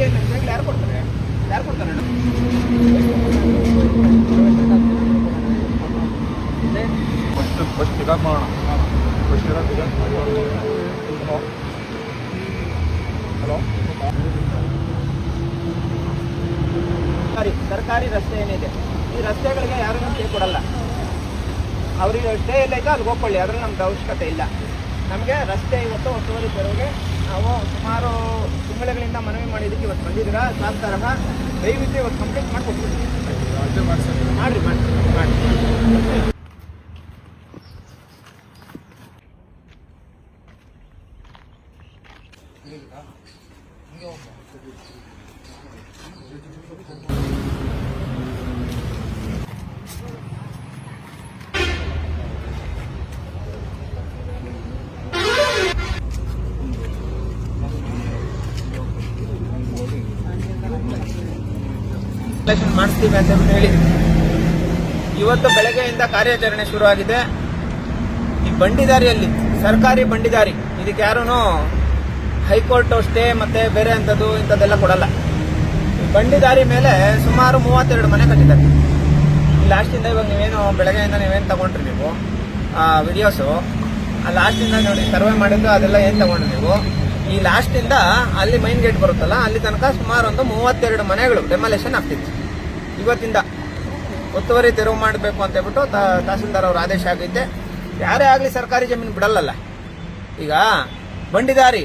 ಯಾರು ಕೊಡಂಗೆ ಯಾರು ಕೊಡ್ತಾರೆ? ಯಾರು ಕೊಡ್ತಾರೆ. ಫಸ್ಟ್ ಫಸ್ಟ್ ಇದಾಗ ಮಾಡೋಣ. ಫಸ್ಟ್ ಇದಾಗ ಮಾಡಿ ಹಲೋ? ಸರ್ಕಾರಿ ಸರ್ಕಾರಿ ರಸ್ತೆ ಏನಿದೆ? ಈ ರಸ್ತೆಗಳಿಗೆ ಯಾರು ನಮ್ಗೆ ಕೊಡಲ್ಲ. ಅವರಿಗೆ ಸ್ಟೇ ಎಲ್ಲೈತೆ ಅಲ್ಲಿಗೆ ಹೋಗ್ಕೊಳ್ಳಿ. ಅದ್ರಲ್ಲಿ ನಮ್ದು ಅವಶ್ಯಕತೆ ಇಲ್ಲ. ನಮಗೆ ರಸ್ತೆ ಇವತ್ತು ಒತ್ತುವರಿ ತೆರವಿಗೆ ನಾವು ಸುಮಾರು ತಿಂಗಳುಗಳಿಂದ ಮನವಿ ಮಾಡಿದ್ದಕ್ಕೆ ಇವತ್ತು ಬಂದಿದ್ದೀರಾ ಸಾಕು ತರಹ ದಯವಿಟ್ಟು ಇವತ್ತು ಕಂಪ್ಲೀಟ್ ಮಾಡಿಕೊಡ್ತೀವಿ ರಾಜ್ಯ ಮಾಡಿಸಿ ಮಾಡಿರಿ ಮಾಡಿ ಮಾಡಿ ಇನ್ಸ್ಟಾಲೇಷನ್ ಮಾಡಿಸ್ತೀವಿ ಅಂತ ಹೇಳಿ. ಇವತ್ತು ಬೆಳಗ್ಗೆಯಿಂದ ಕಾರ್ಯಾಚರಣೆ ಶುರುವಾಗಿದೆ. ಈ ಬಂಡಿದಾರಿಯಲ್ಲಿ, ಸರ್ಕಾರಿ ಬಂಡಿದಾರಿ, ಇದಕ್ಕೆ ಯಾರೂ ಹೈಕೋರ್ಟ್ ಸ್ಟೇ ಮತ್ತೆ ಬೇರೆ ಅಂಥದ್ದು ಇಂಥದ್ದೆಲ್ಲ ಕೊಡಲ್ಲ. ಬಂಡಿದಾರಿ ಮೇಲೆ ಸುಮಾರು ಮೂವತ್ತೆರಡು ಮನೆ ಕಟ್ಟಿದ್ದಾರೆ. ಲಾಸ್ಟಿಂದ ಇವಾಗ ನೀವೇನು ಬೆಳಗ್ಗೆಯಿಂದ ನೀವೇನು ತಗೊಂಡ್ರಿ ನೀವು? ವಿಡಿಯೋಸು ಆ, ಲಾಸ್ಟಿಂದ ನೋಡಿ ಸರ್ವೆ ಮಾಡಿದ್ದು ಅದೆಲ್ಲ ಏನು ತಗೊಂಡ್ರಿ ನೀವು? ಈ ಲಾಸ್ಟ್ ಇಂದ ಅಲ್ಲಿ ಮೈನ್ ಗೇಟ್ ಬರುತ್ತಲ್ಲ ಅಲ್ಲಿ ತನಕ ಸುಮಾರು ಒಂದು ಮೂವತ್ತೆರಡು ಮನೆಗಳು ಡೆಮಾಲೇಷನ್ ಆಗ್ತಿತ್ತು. ಇವತ್ತಿಂದ ಒತ್ತುವರಿ ತೆರವು ಮಾಡಬೇಕು ಅಂತ ಹೇಳ್ಬಿಟ್ಟು ತಹಸೀಲ್ದಾರ್ ಅವ್ರ ಆದೇಶ ಆಗೈತೆ. ಯಾರೇ ಆಗಲಿ ಸರ್ಕಾರಿ ಜಮೀನು ಬಿಡಲ್ಲಲ್ಲ. ಈಗ ಬಂಡಿದಾರಿ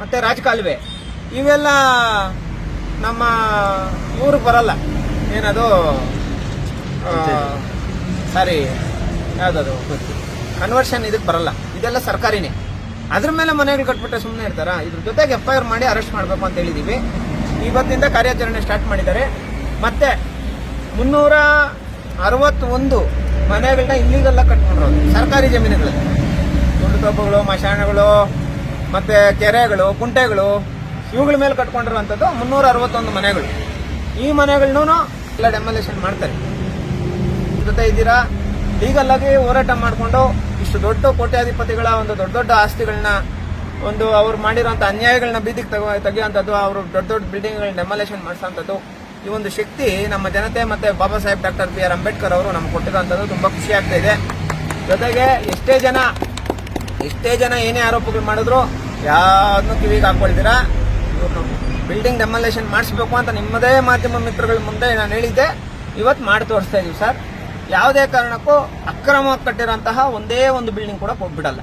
ಮತ್ತೆ ರಾಜಕಾಲುವೆ ಇವೆಲ್ಲ ನಮ್ಮ ಊರಿಗೆ ಬರಲ್ಲ. ಏನದು ಸಾರಿ ಯಾವ್ದದು ಕನ್ವರ್ಷನ್ ಇದಕ್ಕೆ ಬರಲ್ಲ. ಇದೆಲ್ಲ ಸರ್ಕಾರಿನೇ. ಅದ್ರ ಮೇಲೆ ಮನೆಗಳು ಕಟ್ಬಿಟ್ರೆ ಸುಮ್ಮನೆ ಇರ್ತಾರ? ಇದ್ರ ಜೊತೆಗೆ ಎಫ್ಐಆರ್ ಮಾಡಿ ಅರೆಸ್ಟ್ ಮಾಡಬೇಕು ಅಂತ ಹೇಳಿದೀವಿ. ಇವತ್ತಿಂದ ಕಾರ್ಯಾಚರಣೆ ಸ್ಟಾರ್ಟ್ ಮಾಡಿದ್ದಾರೆ. ಮತ್ತೆ ಮುನ್ನೂರ ಅರವತ್ತೊಂದು ಮನೆಗಳನ್ನ ಇಲ್ಲಿಗೆಲ್ಲ ಕಟ್ಕೊಂಡ್ರು ಸರ್ಕಾರಿ ಜಮೀನುಗಳಲ್ಲಿ. ಗುಂಡು ತೋಪುಗಳು ಮಶಾಣಗಳು, ಮತ್ತೆ ಕೆರೆಗಳು, ಕುಂಟೆಗಳು, ಇವುಗಳ ಮೇಲೆ ಕಟ್ಕೊಂಡಿರುವಂಥದ್ದು ಮುನ್ನೂರ ಅರವತ್ತೊಂದು ಮನೆಗಳು. ಈ ಮನೆಗಳನ್ನೂ ಎಲ್ಲ ಡೆಮಾಲೇಷನ್ ಮಾಡ್ತಾರೆ. ಜೊತೆ ಇದ್ದೀರಾ? ಲೀಗಲ್ ಆಗಿ ಹೋರಾಟ ಮಾಡಿಕೊಂಡು ಇಷ್ಟು ದೊಡ್ಡ ಕೋಟ್ಯಾಧಿಪತಿಗಳ ಒಂದು ದೊಡ್ಡ ದೊಡ್ಡ ಆಸ್ತಿಗಳನ್ನ ಒಂದು ಅವ್ರು ಮಾಡಿರೋಂಥ ಅನ್ಯಾಯಗಳನ್ನ ಬೀದಿಗೆ ತಗೋ ತೆಗೆಯುವಂಥದ್ದು, ಅವರು ದೊಡ್ಡ ದೊಡ್ಡ ಬಿಲ್ಡಿಂಗ್ಗಳನ್ನ ಡೆಮಾಲೇಷನ್ ಮಾಡಿಸೋಂಥದ್ದು, ಈ ಒಂದು ಶಕ್ತಿ ನಮ್ಮ ಜನತೆ ಮತ್ತೆ Baba Saheb doctor B R Ambedkar ಅವರು ನಮ್ಗೆ ಕೊಟ್ಟಿರೋಂಥದ್ದು ತುಂಬಾ ಖುಷಿ ಆಗ್ತಾ ಇದೆ. ಜೊತೆಗೆ ಎಷ್ಟೇ ಜನ ಎಷ್ಟೇ ಜನ ಏನೇ ಆರೋಪಗಳು ಮಾಡಿದ್ರು, ಯಾವ್ದನ್ನು ಕಿವಿಗೆ ಹಾಕೊಳ್ತೀರಾ ಬಿಲ್ಡಿಂಗ್ ಡೆಮಾಲೇಷನ್ ಮಾಡಿಸ್ಬೇಕು ಅಂತ ನಿಮ್ಮದೇ ಮಾಧ್ಯಮ ಮಿತ್ರಗಳ ಮುಂದೆ ನಾನು ಹೇಳಿದ್ದೆ. ಇವತ್ತು ಮಾಡಿ ತೋರಿಸ್ತಾ ಇದೀವಿ ಸರ್. ಯಾವುದೇ ಕಾರಣಕ್ಕೂ ಅಕ್ರಮವಾಗಿ ಕಟ್ಟಿರೋಂತಹ ಒಂದೇ ಒಂದು ಬಿಲ್ಡಿಂಗ್ ಕೂಡ ಬಿಡಲ್ಲ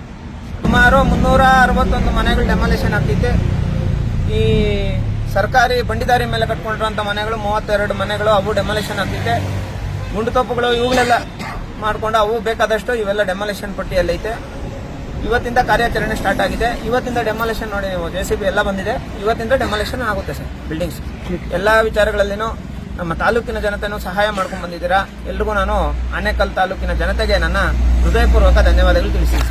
ಸುಮಾರು ಮುನ್ನೂರ ಅರವತ್ತೊಂದು ಮನೆಗಳು ಡೆಮಾಲೇಷನ್ ಆಗ್ತೈತೆ ಈ ಸರ್ಕಾರಿ ಬಂಡಿದಾರಿ ಮೇಲೆ ಕಟ್ಕೊಂಡಿರೋಂಥ ಮನೆಗಳು, ಮೂವತ್ತೆರಡು ಮನೆಗಳು, ಅವು ಡೆಮಾಲೇಷನ್ ಆಗ್ತೈತೆ ಗುಂಡುತೋಪುಗಳು ಇವುಗಳೆಲ್ಲ ಮಾಡಿಕೊಂಡು ಅವು ಬೇಕಾದಷ್ಟು ಇವೆಲ್ಲ ಡೆಮಾಲೇಷನ್ ಪಟ್ಟಿಯಲ್ಲೈತೆ ಇವತ್ತಿಂದ ಕಾರ್ಯಾಚರಣೆ ಸ್ಟಾರ್ಟ್ ಆಗಿದೆ. ಇವತ್ತಿಂದ ಡೆಮಾಲೇಷನ್ ನೋಡಿ ನೀವು ಜೆ ಸಿ ಬಿ ಎಲ್ಲ ಬಂದಿದೆ. ಇವತ್ತಿಂದ ಡೆಮಾಲೇಷನ್ ಆಗುತ್ತೆ ಸರ್ ಬಿಲ್ಡಿಂಗ್ಸ್ ಎಲ್ಲ ವಿಚಾರಗಳಲ್ಲಿನೂ ನಮ್ಮ ತಾಲೂಕಿನ ಜನತೆನೂ ಸಹಾಯ ಮಾಡ್ಕೊಂಡು ಬಂದಿದ್ದೀರಾ? ಎಲ್ರಿಗೂ ನಾನು ಆನೇಕಲ್ ತಾಲೂಕಿನ ಜನತೆಗೆ ನನ್ನ ಹೃದಯಪೂರ್ವಕ ಧನ್ಯವಾದಗಳು ಸರ್